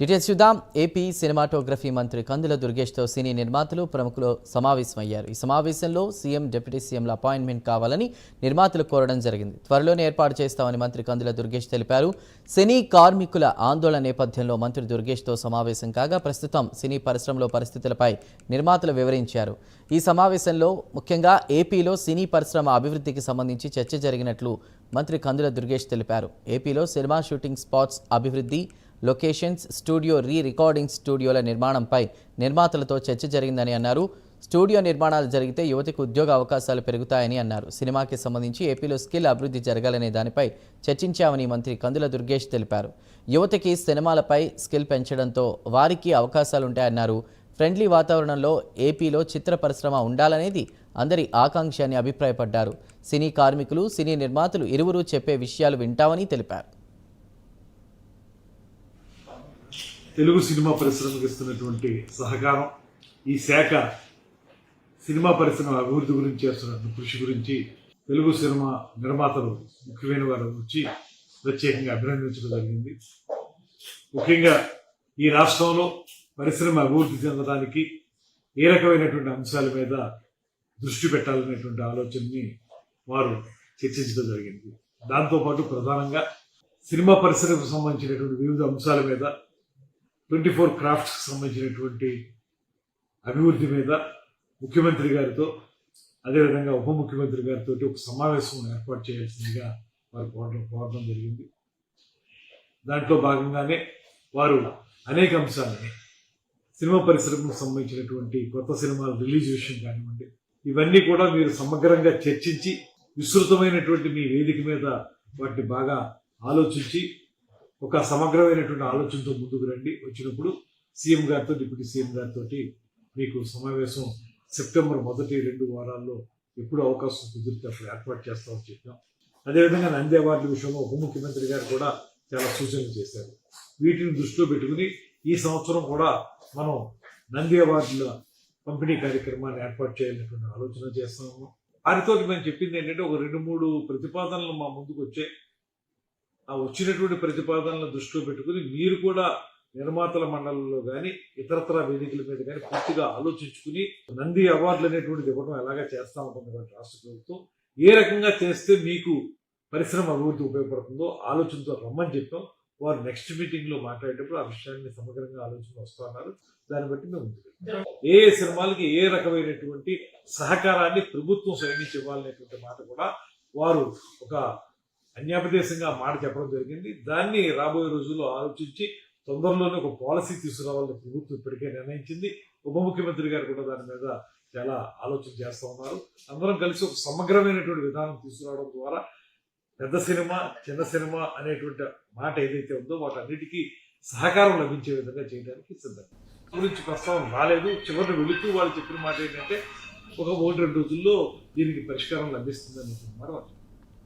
Details చూద్దాం. AP cinematography మంత్రి కందుల దుర్గేష్తో సినీ నిర్మాతలు ప్రముఖులు సమావేశమయ్యారు. ఈ సమావేశంలో సీఎం డిప్యూటీ సీఎంల అపాయింట్మెంట్ కావాలని నిర్మాతలు కోరడం జరిగింది. త్వరలోనే ఏర్పాటు చేస్తామని మంత్రి కందుల దుర్గేష్ తెలిపారు. సినీ కార్మికుల ఆందోళన నేపథ్యంలో మంత్రి దుర్గేష్తో సమావేశం కాగా ప్రస్తుతం సినీ పరిశ్రమలో పరిస్థితులపై నిర్మాతలు వివరించారు. ఈ సమావేశంలో ముఖ్యంగా ఏపీలో సినీ పరిశ్రమ అభివృద్ధికి సంబంధించి చర్చ జరిగినట్లు మంత్రి కందుల దుర్గేష్ తెలిపారు. ఏపీలో సినిమా షూటింగ్ స్పాట్స్ అభివృద్ధి లొకేషన్స్ స్టూడియో రీ రికార్డింగ్ స్టూడియోల నిర్మాణంపై నిర్మాతలతో చర్చ జరిగిందని అన్నారు. స్టూడియో నిర్మాణాలు జరిగితే యువతకు ఉద్యోగ అవకాశాలు పెరుగుతాయని అన్నారు. సినిమాకి సంబంధించి ఏపీలో స్కిల్ అభివృద్ధి జరగాలనే దానిపై చర్చించామని మంత్రి కందుల దుర్గేష్ తెలిపారు. యువతకి సినిమాలపై స్కిల్ పెంచడంతో వారికి అవకాశాలుంటాయన్నారు. ఫ్రెండ్లీ వాతావరణంలో ఏపీలో చిత్ర పరిశ్రమ ఉండాలనేది అందరి ఆకాంక్ష అని అభిప్రాయపడ్డారు. సినీ కార్మికులు సినీ నిర్మాతలు ఇరువురు చెప్పే విషయాలు వింటామని తెలిపారు. తెలుగు సినిమా పరిశ్రమకు ఇస్తున్నటువంటి సహకారం ఈ శాఖ సినిమా పరిశ్రమ అభివృద్ధి గురించి చేస్తున్న కృషి గురించి తెలుగు సినిమా నిర్మాతలు ముఖ్యమైన వారు వచ్చి ప్రత్యేకంగా అభినందించడం జరిగింది. ముఖ్యంగా ఈ రాష్ట్రంలో పరిశ్రమ అభివృద్ధి చెందడానికి ఏ రకమైనటువంటి అంశాల మీద దృష్టి పెట్టాలనేటువంటి ఆలోచనని వారు చర్చించడం జరిగింది. దాంతోపాటు ప్రధానంగా సినిమా పరిశ్రమకు సంబంధించినటువంటి వివిధ అంశాల మీద ట్వంటీ ఫోర్ క్రాఫ్ట్స్కి సంబంధించినటువంటి అభివృద్ధి మీద ముఖ్యమంత్రి గారితో అదేవిధంగా ఉప ముఖ్యమంత్రి గారితో ఒక సమావేశం ఏర్పాటు చేయాల్సిందిగా వారు కోరడం కోరడం జరిగింది. దాంట్లో భాగంగానే వారు అనేక అంశాలని సినిమా పరిశ్రమకు సంబంధించినటువంటి కొత్త సినిమాల రిలీజ్ విషయం కానివ్వండి ఇవన్నీ కూడా మీరు సమగ్రంగా చర్చించి విస్తృతమైనటువంటి మీ వేదిక మీద వాటిని బాగా ఆలోచించి ఒక సమగ్రమైనటువంటి ఆలోచనతో ముందుకు రండి. వచ్చినప్పుడు సీఎం గారితో డిప్యూటీ సీఎం గారితో మీకు సమావేశం సెప్టెంబర్ మొదటి రెండు వారాల్లో ఎప్పుడు అవకాశం కుదిరితే అప్పుడు ఏర్పాటు చేస్తామని చెప్పాం. అదేవిధంగా నంది అవార్డుల విషయంలో ఉప ముఖ్యమంత్రి గారు కూడా చాలా సూచనలు చేశారు. వీటిని దృష్టిలో పెట్టుకుని ఈ సంవత్సరం కూడా మనం నంది అవార్డుల పంపిణీ కార్యక్రమాన్ని ఏర్పాటు చేయాలనేటువంటి ఆలోచన చేస్తాము. వారితో మేము చెప్పింది ఏంటంటే ఒక రెండు మూడు ప్రతిపాదనలు మా ముందుకు వచ్చాయి. ఆ వచ్చినటువంటి ప్రతిపాదనలను దృష్టిలో పెట్టుకుని మీరు కూడా నిర్మాతల మండలంలో కానీ ఇతరత్ర వేదికల మీద కానీ పూర్తిగా ఆలోచించుకుని నంది అవార్డులు అనేటువంటిది ఇవ్వడం ఎలాగా చేస్తా ఉంటుంది రాష్ట్ర ప్రభుత్వం ఏ రకంగా చేస్తే మీకు పరిశ్రమ అభివృద్ధి ఉపయోగపడుతుందో ఆలోచనతో రమ్మని చెప్పాం. వారు నెక్స్ట్ మీటింగ్లో మాట్లాడేటప్పుడు ఆ విషయాన్ని సమగ్రంగా ఆలోచన వస్తున్నారు దాన్ని బట్టి మేము ఏ ఏ సినిమాలకి ఏ రకమైనటువంటి సహకారాన్ని ప్రభుత్వం సైనించి ఇవ్వాలనేటువంటి మాట కూడా వారు ఒక అన్యాపదేశంగా మాట చెప్పడం జరిగింది. దాన్ని రాబోయే రోజుల్లో ఆలోచించి తొందరలోనే ఒక పాలసీ తీసుకురావాలని ప్రభుత్వం ఇప్పటికే నిర్ణయించింది. ఉప ముఖ్యమంత్రి గారు కూడా దాని మీద చాలా ఆలోచన చేస్తూ ఉన్నారు. అందరం కలిసి ఒక సమగ్రమైనటువంటి విధానం తీసుకురావడం ద్వారా పెద్ద సినిమా చిన్న సినిమా అనేటువంటి మాట ఏదైతే ఉందో వాటన్నిటికీ సహకారం లభించే విధంగా చేయడానికి సిద్ధం. గురించి ప్రస్తావన రాలేదు. చివరిని వెళుతూ వాళ్ళు చెప్పిన మాట ఏంటంటే ఒక ఒకటి రెండు రోజుల్లో దీనికి పరిష్కారం లభిస్తుందని అనేటువంటి మాట